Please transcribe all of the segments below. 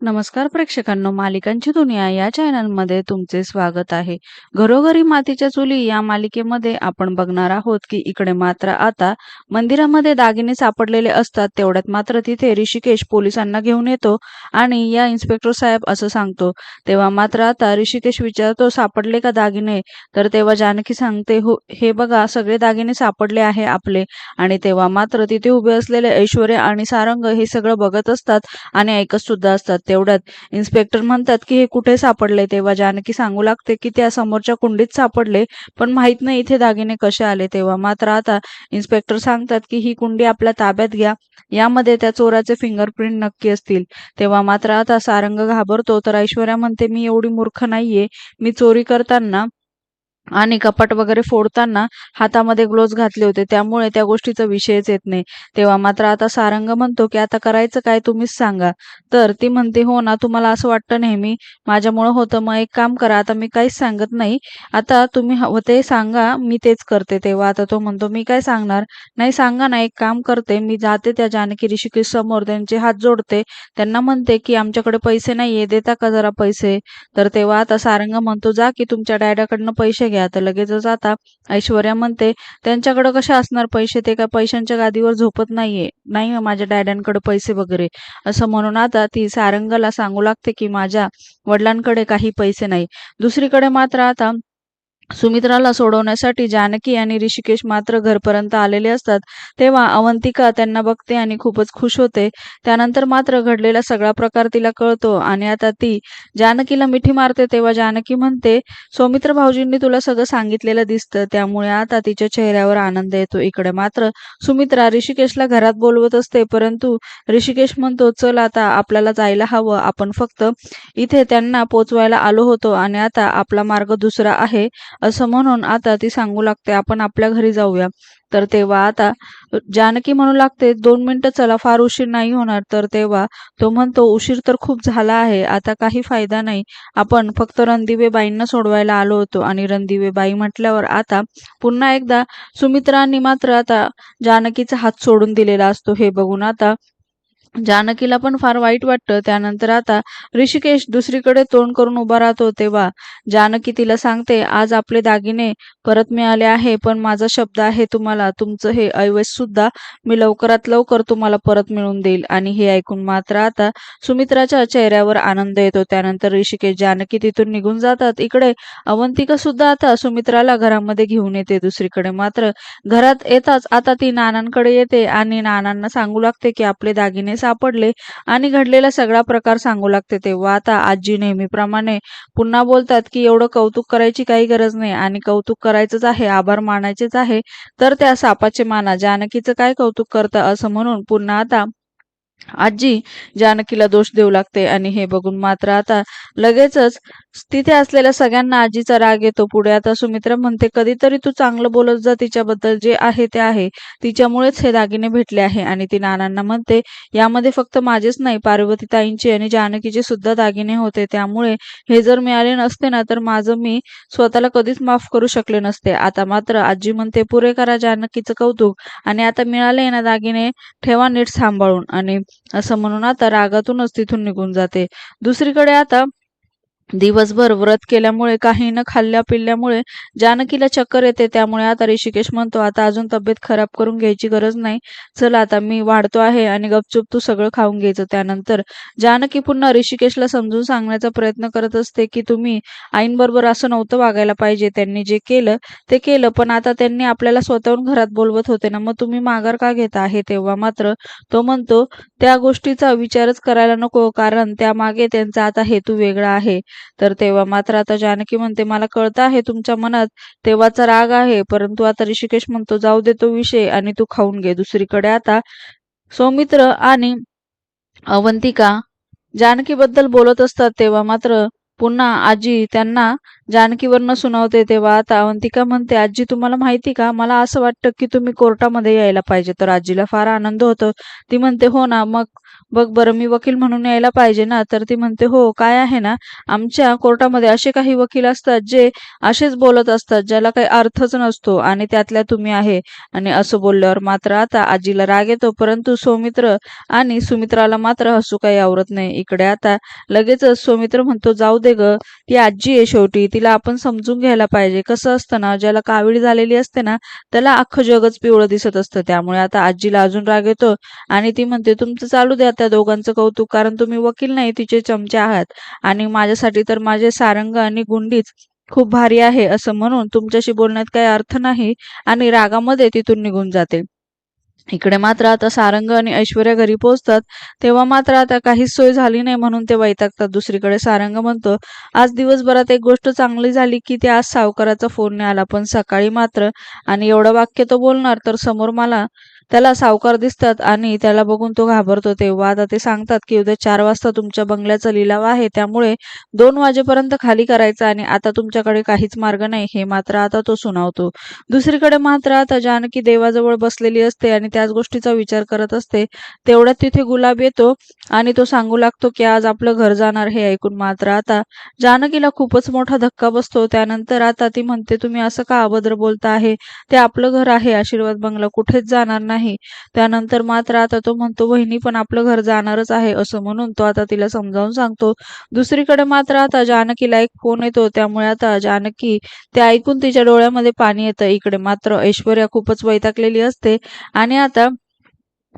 नमस्कार प्रेक्षकांनो मालिकांची दुनिया या चॅनलमध्ये तुमचे स्वागत आहे. घरोघरी मातीच्या चुली या मालिकेमध्ये आपण बघणार आहोत की इकडे मात्र आता मंदिरामध्ये दागिने सापडलेले असतात तेवढ्यात मात्र तिथे ऋषिकेश पोलिसांना घेऊन येतो आणि या इन्स्पेक्टर साहेब असं सांगतो तेव्हा मात्र आता ऋषिकेश विचारतो सापडले का दागिने? तर तेव्हा जानकी सांगते हो हे बघा सगळे दागिने सापडले आहे आपले आणि तेव्हा मात्र तिथे उभे असलेले ऐश्वर्या आणि सारंग हे सगळं बघत असतात आणि ऐकत सुद्धा असतात. तेवढ्यात. इन्स्पेक्टर म्हणतात की हे कुठे सापडले? तेव्हा जानकी सांगू लागते की त्या समोरच्या कुंडीत सापडले पण माहीत नाही इथे दागिने कसे आले. तेव्हा मात्र आता इन्स्पेक्टर सांगतात की ही कुंडी आपल्या ताब्यात घ्या. यामध्ये त्या चोराचे फिंगरप्रिंट नक्की असतील. तेव्हा मात्र आता सारंग घाबरतो. तर ऐश्वर्या म्हणते मी एवढी मूर्ख नाहीये. मी चोरी करताना आणि कपाट वगैरे फोडताना हातामध्ये ग्लोव्ज घातले होते. त्यामुळे त्या गोष्टीचा विषयच येत नाही. तेव्हा मात्र आता सारंग म्हणतो की आता करायचं काय तुम्हीच सांगा. तर ती म्हणते हो ना तुम्हाला असं वाटतं नेहमी. माझ्यामुळं होतं. मग एक काम करा. आता मी काहीच सांगत नाही. आता तुम्ही हवं ते सांगा. मी तेच करते. तेव्हा आता तो म्हणतो मी काय सांगणार? नाही सांगा ना. एक काम करते. मी जाते त्या जानकी ऋषिकेश समोर. त्यांचे हात जोडते. त्यांना म्हणते की आमच्याकडे पैसे नाहीये. देता का जरा पैसे? तर तेव्हा आता सारंग म्हणतो जा की तुमच्या डॅडाकडनं पैसे घ्या. तर लगेचच आता ऐश्वर्या म्हणते त्यांच्याकडे कसे असणार पैसे? ते काय पैशांच्या गादीवर झोपत नाहीये. नाही हो, माझ्या डॅड्यांकडे पैसे वगैरे. असं म्हणून आता ती सारंगला सांगू लागते की माझ्या वडिलांकडे काही पैसे नाही. दुसरीकडे मात्र आता सुमित्राला सोडवण्यासाठी जानकी आणि ऋषिकेश मात्र घरपर्यंत आलेले असतात. तेव्हा अवंतिका त्यांना बघते आणि खूपच खुश होते. त्यानंतर मात्र घडलेला सगळा प्रकार तिला कळतो आणि आता ती जानकीला मिठी मारते तेव्हा जानकी म्हणते सौमित्र भाऊजींनी तुला सगळं सांगितलेलं दिसतं. त्यामुळे आता तिच्या चेहऱ्यावर आनंद येतो. इकडे मात्र सुमित्रा ऋषिकेशला घरात बोलवत असते. परंतु ऋषिकेश म्हणतो चल आता आपल्याला जायला हवं. आपण फक्त इथे त्यांना पोचवायला आलो होतो आणि आता आपला मार्ग दुसरा आहे. असं म्हणून आता ती सांगू लागते आपण आपल्या घरी जाऊया. तर तेव्हा आता जानकी म्हणू लागते दोन मिनिटं चला फार उशीर नाही होणार. तर तेव्हा तो म्हणतो उशीर तर खूप झाला आहे आता काही फायदा नाही. आपण फक्त रणदिवेबाईंना सोडवायला आलो होतो. आणि रणदिवेबाई म्हटल्यावर आता पुन्हा एकदा सुमित्रांनी मात्र आता जानकीचा हात सोडून दिलेला असतो. हे बघून आता जानकीला पण फार वाईट वाटतं. त्यानंतर आता ऋषिकेश दुसरीकडे तोंड करून उभा राहतो तेव्हा. जानकी तिला सांगते आज आपले दागिने परत मिळाले आहे पण माझा शब्द आहे तुम्हाला. तुमचं हे ऐवज सुद्धा मी लवकरात लवकर तुम्हाला परत मिळवून देईल. आणि हे ऐकून मात्र आता सुमित्राच्या चेहऱ्यावर आनंद येतो. त्यानंतर ऋषिकेश जानकी तिथून निघून जातात. इकडे अवंतिका सुद्धा आता सुमित्राला घरामध्ये घेऊन येते. दुसरीकडे मात्र घरात येताच आता ती नानांकडे येते आणि नानांना सांगू लागते की आपले दागिने सापडले आणि घडलेला सगळा प्रकार सांगू लागते तेव्हा. आता आजी नेहमीप्रमाणे पुन्हा बोलतात की एवढं कौतुक करायची काही गरज नाही आणि कौतुक करायचंच आहे आभार मानायचेच आहे तर त्या सापाचे माना. जानकीचं काय कौतुक करतं असं म्हणून पुन्हा आता आजी जानकीला दोष देऊ लागते आणि हे बघून मात्र आता लगेचच तिथे असलेल्या सगळ्यांना आजीचा राग येतो पुढे. आता सुमित्रा म्हणते कधीतरी तू चांगलं बोलत जा तिच्याबद्दल जे आहे ते आहे. तिच्यामुळेच हे दागिने भेटले आहे. आणि ती नानांना म्हणते यामध्ये फक्त माझेच नाही पार्वती ताईंचे आणि जानकीचे सुद्धा दागिने होते. त्यामुळे हे जर मिळाले नसते ना तर माझं मी स्वतःला कधीच माफ करू शकले नसते. आता मात्र आजी म्हणते पुरे करा जानकीचं कौतुक आणि आता मिळाले ना दागिने ठेवा नीट सांभाळून. आणि असं म्हणून आता रागातूनच तिथून निघून जाते. दुसरीकडे आता दिवसभर व्रत केल्यामुळे काही न खाल्ल्या पिल्ल्यामुळे जानकीला चक्कर येते. त्यामुळे आता ऋषिकेश म्हणतो आता अजून तब्येत खराब करून घ्यायची गरज नाही. चल आता मी वाढतो आहे आणि गपचूप तू सगळं खाऊन घ्यायचं. त्यानंतर जानकी पुन्हा ऋषिकेशला समजून सांगण्याचा प्रयत्न करत असते की तुम्ही आईंबरोबर असं नव्हतं वागायला पाहिजे. त्यांनी जे केलं ते केलं. पण आता त्यांनी आपल्याला स्वतःहून घरात बोलवत होते ना मग तुम्ही माघार का घेता आहे? तेव्हा मात्र तो म्हणतो त्या गोष्टीचा विचारच करायला नको कारण त्यामागे त्यांचा आता हेतू वेगळा आहे. तर तेव्हा मात्र आता जानकी म्हणते मला कळतं आहे तुमच्या मनात तेव्हाचा राग आहे परंतु आता ऋषिकेश म्हणतो जाऊ दे तो विषय आणि तू खाऊन घे. दुसरीकडे आता सौमित्र आणि अवंतिका जानकीबद्दल बोलत असतात तेव्हा मात्र पुन्हा आजी त्यांना जानकीवरनं सुनावते. तेव्हा आता अवंतिका म्हणते आजी तुम्हाला माहिती का? मला असं वाटतं की तुम्ही कोर्टामध्ये यायला पाहिजे. तर आजीला फार आनंद होतो. ती म्हणते हो ना मग बघ बरं मी वकील म्हणून यायला पाहिजे ना. तर ती म्हणते हो काय आहे ना आमच्या कोर्टामध्ये असे काही वकील असतात जे असेच बोलत असतात ज्याला काही अर्थच नसतो आणि त्यातल्या तुम्ही आहे. आणि असं बोलल्यावर मात्र आता आजीला राग येतो. परंतु सौमित्र आणि सुमित्राला मात्र हसू काही आवरत नाही. इकडे आता लगेचच सौमित्र म्हणतो जाऊ दे ग ती आजी आहे शेवटी. तिला आपण समजून घ्यायला पाहिजे. कसं असतं ना ज्याला कावीळ झालेली असते ना त्याला अख्खं जगच पिवळं दिसत असतं. त्यामुळे आता आजीला अजून राग येतो आणि ती म्हणते तुमचं चालू द्या त्या दोघांचं कौतुक कारण तुम्ही वकील नाही तिचे चमचे आहात. आणि माझ्यासाठी तर माझे सारंग आणि गुंडीच खूप भारी आहे असं म्हणून तुमच्याशी बोलण्यात काही अर्थ नाही आणि रागामध्ये तिथून निघून जाते. इकडे मात्र आता सारंग आणि ऐश्वर्या घरी पोहोचतात तेव्हा मात्र आता काहीच सोय झाली नाही म्हणून ते वैतागतात. दुसरीकडे सारंग म्हणतो आज दिवसभरात एक गोष्ट चांगली झाली की ते आज सावकाराचा फोन नाही आला पण सकाळी मात्र आणि एवढं वाक्य तो बोलणार तर समोर मला त्याला सावकार दिसतात आणि त्याला बघून तो घाबरतो. तेव्हा आता ते सांगतात की उद्या चार वाजता तुमच्या बंगल्याचा लिलाव आहे. त्यामुळे दोन वाजेपर्यंत खाली करायचा आणि आता तुमच्याकडे काहीच मार्ग नाही. हे मात्र आता तो सुनावतो. दुसरीकडे मात्र आता जानकी देवाजवळ बसलेली असते आणि त्याच गोष्टीचा विचार करत असते. तेवढ्यात तिथे गुलाब येतो आणि तो सांगू लागतो की आज आपलं घर जाणार हे ऐकून मात्र आता जानकीला खूपच मोठा धक्का बसतो. त्यानंतर आता ती म्हणते तुम्ही असं का अभद्र बोलता आहे? ते आपलं घर आहे. आशीर्वाद बंगला कुठेच जाणार नाही. त्यानंतर मात्र आता तो म्हणतो बहिणी पण आपलं घर जाणारच आहे असं म्हणून तो आता तिला समजावून सांगतो. दुसरीकडे मात्र आता जानकीला एक फोन येतो. त्यामुळे आता जानकी ते ऐकून तिच्या डोळ्यामध्ये पाणी येतं. इकडे मात्र ऐश्वर्या खूपच वैतागलेली असते. आणि आता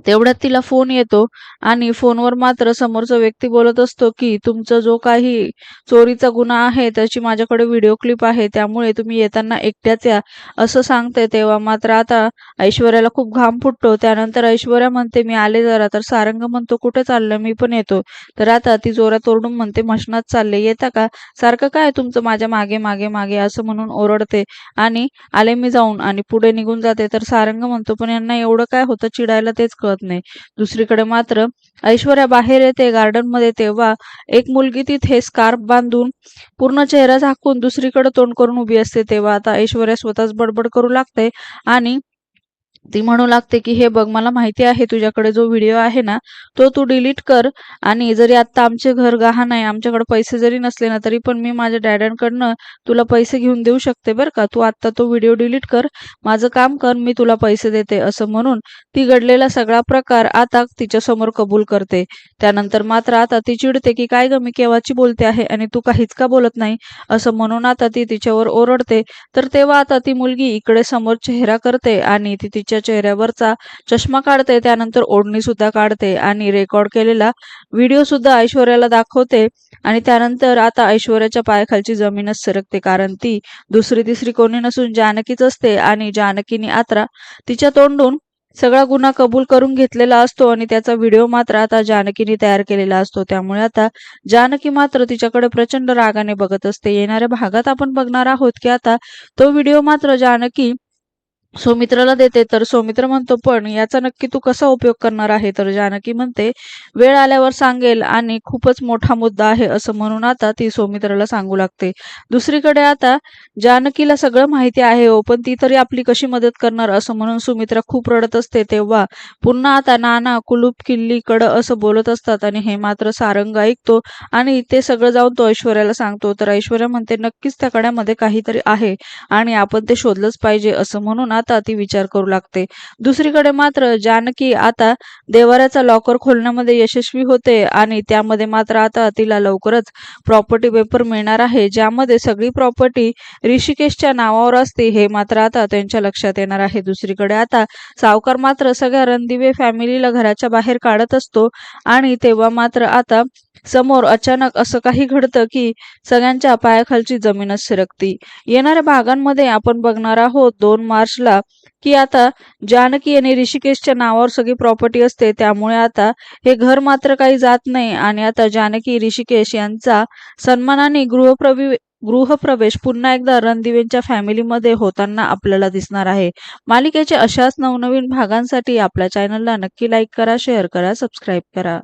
तेवढ्यात तिला फोन येतो आणि फोनवर मात्र समोरचा व्यक्ती बोलत असतो की तुमचा जो काही चोरीचा गुन्हा आहे त्याची माझ्याकडे व्हिडिओ क्लिप आहे त्यामुळे तुम्ही येताना एकट्याच या असं सांगते. तेव्हा मात्र आता ऐश्वर्याला खूप घाम फुटतो. त्यानंतर ऐश्वर्या म्हणते मी आले जरा तर सारंग म्हणतो कुठे चाललं? मी पण येतो. तर आता ती जोरात ओरडून म्हणते मशनात चालले येता का? सारखं काय तुमचं माझ्या मागे मागे मागे? असं म्हणून ओरडते आणि आले मी जाऊन आणि पुढे निघून जाते. तर सारंग म्हणतो पण यांना एवढं काय होतं? चिडायला तेच कळत नाही. दुसरीकडे मात्र ऐश्वर्या बाहेर येते गार्डनमध्ये तेव्हा एक मुलगी तिथे स्कार्फ बांधून पूर्ण चेहरा झाकून दुसरीकडे तोंड करून उभी असते. तेव्हा आता ऐश्वर्या स्वतःच बडबड करू लागते आणि ती म्हणू लागते की हे बघ मला माहिती आहे तुझ्याकडे जो व्हिडिओ आहे ना तो तू डिलीट कर आणि जरी आता आमचे घर गहाण आहे आमच्याकडे पैसे जरी नसले ना तरी पण मी माझ्या डॅडांकडनं तुला पैसे घेऊन देऊ शकते बरं का. तू आत्ता तो व्हिडिओ डिलीट कर माझं काम कर मी तुला पैसे देते असं म्हणून ती घडलेला सगळा प्रकार आता तिच्या समोर कबूल करते. त्यानंतर मात्र आता ती चिडते की काय ग मी केव्हाची बोलते आहे आणि तू काहीच का बोलत नाही? असं म्हणून आता ती तिच्यावर ओरडते. तर तेव्हा आता ती मुलगी इकडे समोर चेहरा करते आणि ती तिच्या चेहऱ्यावरचा चष्मा काढते त्यानंतर ओढणी सुद्धा काढते आणि रेकॉर्ड केलेला व्हिडिओ सुद्धा ऐश्वर्याला दाखवते आणि त्यानंतर आता ऐश्वर्याच्या पायाखालची जमीनच सरकते कारण ती दुसरी तिसरी कोणी नसून जानकीच असते आणि जानकीने आता तिच्या तोंडून सगळा गुन्हा कबूल करून घेतलेला असतो आणि त्याचा व्हिडिओ मात्र आता जानकीने तयार केलेला असतो. त्यामुळे आता जानकी मात्र तिच्याकडे प्रचंड रागाने बघत असते. येणाऱ्या भागात आपण बघणार आहोत की आता तो व्हिडिओ मात्र जानकी सौमित्राला देते तर सौमित्र म्हणतो पण याचा नक्की तू कसा उपयोग करणार आहे? तर जानकी म्हणते वेळ आल्यावर सांगेल आणि खूपच मोठा मुद्दा आहे असं म्हणून आता ती सौमित्राला सांगू लागते. दुसरीकडे आता जानकीला सगळं माहिती आहे हो पण ती तरी आपली कशी मदत करणार असं म्हणून सुमित्रा खूप रडत असते. तेव्हा पुन्हा आता नाना कुलूप किल्ली कड असं बोलत असतात आणि हे मात्र सारंग ऐकतो आणि ते सगळं जाऊन तो ऐश्वर्याला सांगतो. तर ऐश्वर्या म्हणते नक्कीच त्या कड्यामध्ये काहीतरी आहे आणि आपण ते शोधलंच पाहिजे असं म्हणून आता ती विचार करू लागते. दुसरीकडे मात्र जानकी आता देवाऱ्याचा लॉकर खोलण्यामध्ये यशस्वी होते आणि त्यामध्ये मात्र आता तिला लवकरच प्रॉपर्टी पेपर मिळणार आहे ज्यामध्ये सगळी प्रॉपर्टी ऋषिकेशच्या नावावर असते हे मात्र आता त्यांच्या लक्षात येणार आहे. दुसरीकडे आता सावकार मात्र सगळ्या रणदिवे फॅमिलीला घराच्या बाहेर काढत असतो आणि तेव्हा मात्र आता समोर अचानक असं काही घडतं की सगळ्यांच्या पायाखालची जमीनच सरकती. येणाऱ्या भागांमध्ये आपण बघणार आहोत दोन मार्चला की आता जानकी आणि ऋषिकेशच्या नावावर सगळी प्रॉपर्टी असते त्यामुळे आता हे घर मात्र काही जात नाही आणि आता जानकी ऋषिकेश यांचा सन्मानाने गृहप्रवी गृहप्रवेश पुन्हा एकदा रणदिवेंच्या फॅमिलीमध्ये होताना आपल्याला दिसणार आहे. मालिकेच्या अशाच नवनवीन भागांसाठी आपल्या चॅनलला नक्की लाईक करा शेअर करा सबस्क्राईब करा.